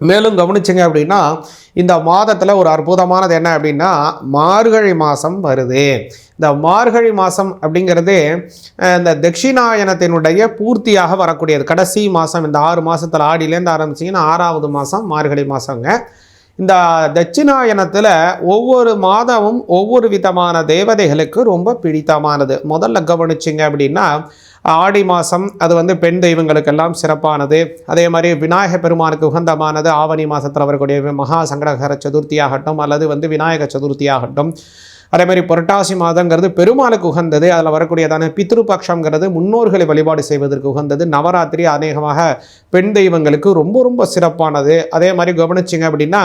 மேலும் கவனிச்சிங்க அப்படின்னா இந்த மாதத்தில் ஒரு அற்புதமானது என்ன அப்படின்னா மார்கழி மாதம் வருது. இந்த மார்கழி மாதம் அப்படிங்கிறது இந்த தட்சிணாயனத்தினுடைய பூர்த்தியாக வரக்கூடியது. கடைசி மாதம் இந்த ஆறு மாதத்தில் ஆடியிலேருந்து ஆரம்பிச்சிங்கன்னா ஆறாவது மாதம் மார்கழி மாதங்க இந்த தட்சிணாயனத்தில் ஒவ்வொரு மாதமும் ஒவ்வொரு விதமான தேவதைகளுக்கு ரொம்ப பிடித்தமானது. முதல்ல கவனிச்சிங்க அப்படின்னா ஆடி மாதம் அது வந்து பெண் தெய்வங்களுக்கெல்லாம் சிறப்பானது. அதே மாதிரி விநாயக பெருமானுக்கு உகந்தமானது ஆவணி மாதத்தில் வரக்கூடிய மகா சங்கடகர சதுர்த்தி ஆகட்டும் அல்லது வந்து விநாயக சதுர்த்தி ஆகட்டும் அதே மாதிரி புரட்டாசி மாதங்கிறது பெருமாளுக்கு உகந்தது. அதில் வரக்கூடியதான பித்ருபக்ஷங்கிறது முன்னோர்களை வழிபாடு செய்வதற்கு உகந்தது. நவராத்திரி அநேகமாக பெண் தெய்வங்களுக்கு ரொம்ப ரொம்ப சிறப்பானது. அதே மாதிரி கவனிச்சிங்க அப்படின்னா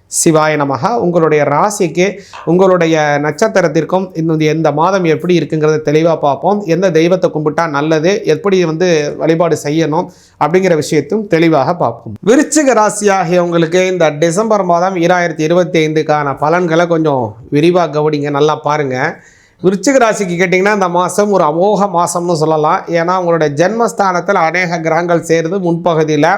சிவாய நமக உங்களுடைய ராசிக்கு உங்களுடைய நட்சத்திரத்திற்கும் இந்த எந்த மாதம் எப்படி இருக்குங்கிறத தெளிவாக பார்ப்போம். எந்த தெய்வத்தை கும்பிட்டா நல்லது எப்படி வந்து வழிபாடு செய்யணும் அப்படிங்கிற விஷயத்தையும் தெளிவாக பார்ப்போம். விருச்சிக ராசியாகிய உங்களுக்கு இந்த டிசம்பர் மாதம் ஈராயிரத்தி இருபத்தி ஐந்துக்கான பலன்களை கொஞ்சம் விரிவாக கவனிங்க நல்லா பாருங்கள் விருச்சிக ராசிக்கு கேட்டிங்கன்னா இந்த மாதம் ஒரு அமோக மாதம்னு சொல்லலாம். ஏன்னா உங்களுடைய ஜென்மஸ்தானத்தில் அநேக கிரகங்கள் சேருது முன்பகுதியில்.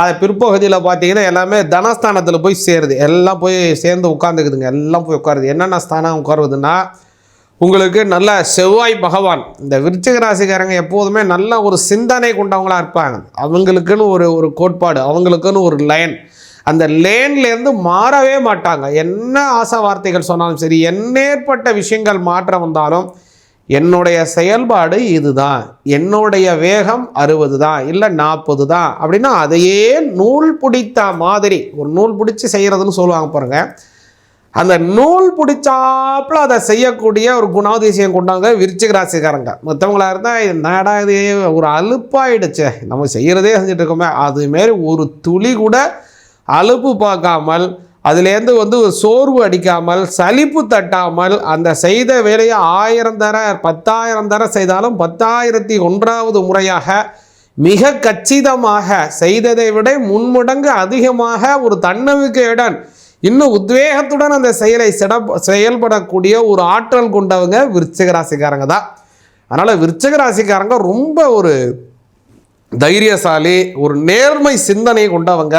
அது பிற்பகுதியில் பார்த்தீங்கன்னா எல்லாமே தனஸ்தானத்தில் போய் சேருது. எல்லாம் போய் சேர்ந்து உட்காந்துக்குதுங்க எல்லாம் போய் உட்காருது. என்னென்ன ஸ்தானம் உட்காருதுன்னா உங்களுக்கு நல்ல செவ்வாய் பகவான். இந்த விருச்சிக ராசிக்காரங்க எப்போதுமே நல்ல ஒரு சிந்தனை கொண்டவங்களா இருப்பாங்க. அவங்களுக்குன்னு ஒரு ஒரு கோட்பாடு அவங்களுக்குன்னு ஒரு லைன் அந்த லேன்லேருந்து மாறவே மாட்டாங்க. என்ன ஆசை வார்த்தைகள் சொன்னாலும் சரி என்னேற்பட்ட விஷயங்கள் மாற்றம் வந்தாலும் என்னுடைய செயல்பாடு இதுதான். என்னுடைய வேகம் அறுபது தான் இல்லை நாற்பது தான் அப்படின்னா அதையே நூல் பிடித்த மாதிரி ஒரு நூல் பிடிச்சி செய்கிறதுன்னு சொல்லுவாங்க பாருங்க. அந்த நூல் பிடிச்சாப்புல அதை செய்யக்கூடிய ஒரு குணாதிசயம் கொண்டாங்க விருச்சிக ராசிக்காரங்க. மற்றவங்களா இருந்தால் என்னடா இது ஒரு அலுப்பாயிடுச்சே. நம்ம செய்கிறதே செஞ்சுட்டு இருக்கோமே. அதுமாரி ஒரு துளி கூட அலுப்பு பார்க்காமல் அதுலேருந்து வந்து ஒரு சோர்வு அடிக்காமல் சலிப்பு தட்டாமல் அந்த செய்த வேலையை ஆயிரம் தர பத்தாயிரம் தர செய்தாலும் பத்தாயிரத்தி ஒன்றாவது முறையாக மிக கச்சிதமாக செய்ததை விட முன்முடங்கு அதிகமாக ஒரு தன்னம்பிக்கையுடன் இன்னும் உத்வேகத்துடன் அந்த செயலை சிட செயல்படக்கூடிய ஒரு ஆற்றல் கொண்டவங்க விருச்சிக ராசிக்காரங்க தான். அதனால் விருச்சிக ராசிக்காரங்க ரொம்ப ஒரு தைரியசாலி ஒரு நேர்மை சிந்தனை கொண்டவங்க.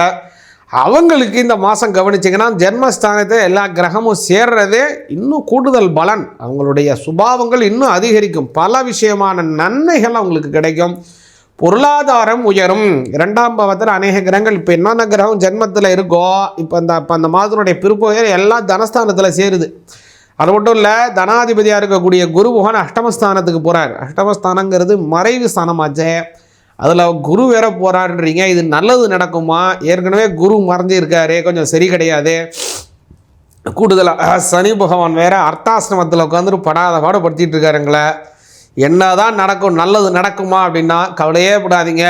அவங்களுக்கு இந்த மாதம் கவனிச்சிங்கன்னா ஜென்மஸ்தானத்தை எல்லா கிரகமும் சேர்றதே இன்னும் கூடுதல் பலன். அவங்களுடைய சுபாவங்கள் இன்னும் அதிகரிக்கும். பல விஷயமான நன்மைகள் அவங்களுக்கு கிடைக்கும். பொருளாதாரம் உயரும். இரண்டாம் பாவத்தில் அநேக கிரகங்கள் இப்போ என்னென்ன கிரகம் ஜென்மத்தில் இருக்கோ இப்போ இந்த இப்போ அந்த மாதத்தினுடைய பிற்பகுதியில் எல்லாம் தனஸ்தானத்தில் சேருது. அது மட்டும் இல்லை தனாதிபதியாக இருக்கக்கூடிய குரு அஷ்டமஸ்தானத்துக்கு போகிறார் அஷ்டமஸ்தானங்கிறது மறைவு ஸ்தானமாச்சே. அதில் குரு வேற போகிறாருன்றீங்க இது நல்லது நடக்குமா? ஏற்கனவே குரு மறைஞ்சு இருக்காரு கொஞ்சம் சரி கிடையாது. கூடுதலாக சனி பகவான் வேற அர்த்தாசிரமத்தில் உட்காந்துட்டு படாத பாடுபடுத்திட்டு இருக்காருங்களே என்னதான் நடக்கும் நல்லது நடக்குமா அப்படின்னா கவலையே படாதீங்க.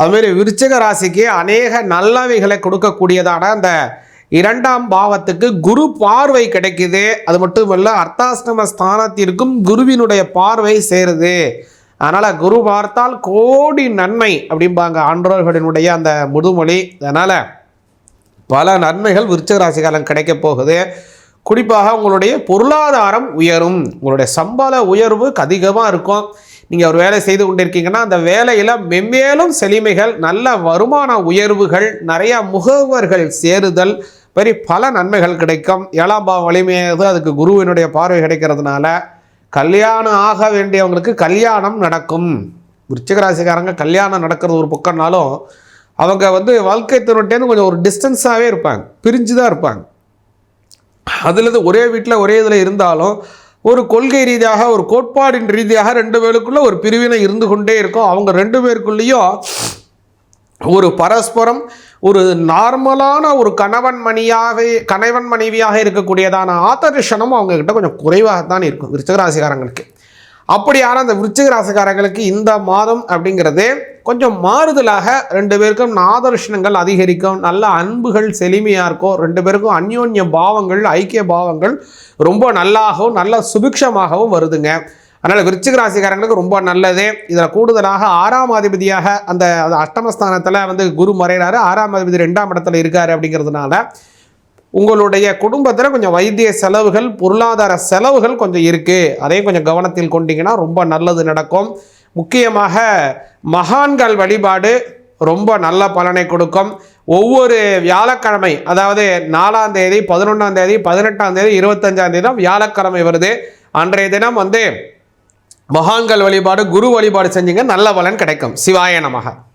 அதுமாரி விருச்சக ராசிக்கு அநேக நல்லவைகளை கொடுக்கக்கூடியதான அந்த இரண்டாம் பாவத்துக்கு குரு பார்வை கிடைக்குது. அது மட்டும் இல்லை அர்த்தாஷ்டம ஸ்தானத்திற்கும் குருவினுடைய பார்வை சேருது. அதனால் குரு பார்த்தால் கோடி நன்மை அப்படிம்பாங்க ஆன்றோர்களினுடைய அந்த முதுமொழி. அதனால் பல நன்மைகள் விருச்சிக ராசிகாலம் கிடைக்கப் போகுது. குறிப்பாக உங்களுடைய பொருளாதாரம் உயரும். உங்களுடைய சம்பள உயர்வு அதிகமாக இருக்கும். நீங்கள் ஒரு வேலை செய்து கொண்டிருக்கீங்கன்னா அந்த வேலையில் மென்மேலும் செழுமைகள் நல்ல வருமான உயர்வுகள் நிறையா முகவர்கள் சேருதல் பெரிய பல நன்மைகள் கிடைக்கும். ஏழாம் பாவம் வலிமையானது அதுக்கு குருவினுடைய பார்வை கிடைக்கிறதுனால கல்யாணம் ஆக வேண்டியவங்களுக்கு கல்யாணம் நடக்கும். விருச்சிக ராசிக்காரங்க கல்யாணம் நடக்கிறது ஒரு பக்கம்னாலும் அவங்க வந்து வாழ்க்கை துணைட்டேன்னு கொஞ்சம் ஒரு டிஸ்டன்ஸாகவே இருப்பாங்க. பிரிஞ்சு தான் இருப்பாங்க. அதுலேருந்து ஒரே வீட்டில் ஒரே இதில் இருந்தாலும் ஒரு கொள்கை ரீதியாக ஒரு கோட்பாடின் ரீதியாக ரெண்டு பேருக்குள்ளே ஒரு பிரிவினை இருந்து கொண்டே இருக்கும். அவங்க ரெண்டு பேருக்குள்ளேயும் ஒரு பரஸ்பரம் ஒரு நார்மலான ஒரு கணவன் மணியாகவே கணவன் மனைவியாக இருக்கக்கூடியதான ஆதர்ஷனம் அவங்கக்கிட்ட கொஞ்சம் குறைவாகத்தான் இருக்கும் விருச்சகராசிக்காரங்களுக்கு. அப்படியான அந்த விருச்சிகராசிக்காரங்களுக்கு இந்த மாதம் அப்படிங்கிறது கொஞ்சம் மாறுதலாக ரெண்டு பேருக்கும் ஆதர்ஷனங்கள் அதிகரிக்கும் நல்ல அன்புகள் செழுமையாக இருக்கும். ரெண்டு பேருக்கும் அந்யோன்ய பாவங்கள் ஐக்கிய பாவங்கள் ரொம்ப நல்லாகவும் நல்ல சுபிக்ஷமாகவும் வருதுங்க. அதனால் விருச்சிக ராசிக்காரங்களுக்கு ரொம்ப நல்லது. இதில் கூடுதலாக ஆறாம் அதிபதியாக அந்த அஷ்டமஸ்தானத்தில் வந்து குரு மறைகிறாரு ஆறாம் அதிபதி ரெண்டாம் இடத்துல இருக்கார் அப்படிங்கிறதுனால உங்களுடைய குடும்பத்தில் கொஞ்சம் வைத்திய செலவுகள் பொருளாதார செலவுகள் கொஞ்சம் இருக்குது அதையும் கொஞ்சம் கவனத்தில் கொண்டீங்கன்னா ரொம்ப நல்லது நடக்கும். முக்கியமாக மகான்கள் வழிபாடு ரொம்ப நல்ல பலனை கொடுக்கும். ஒவ்வொரு வியாழக்கிழமை அதாவது நாலாம் தேதி பதினொன்றாம் தேதி பதினெட்டாம் தேதி இருபத்தஞ்சாம் தேதி தான் வியாழக்கிழமை வருது. அன்றைய தினம் வந்து மகான்கள் வழிபாடு குரு வழிபாடு செஞ்சீங்க நல்ல பலன் கிடைக்கும். சிவாய நமக.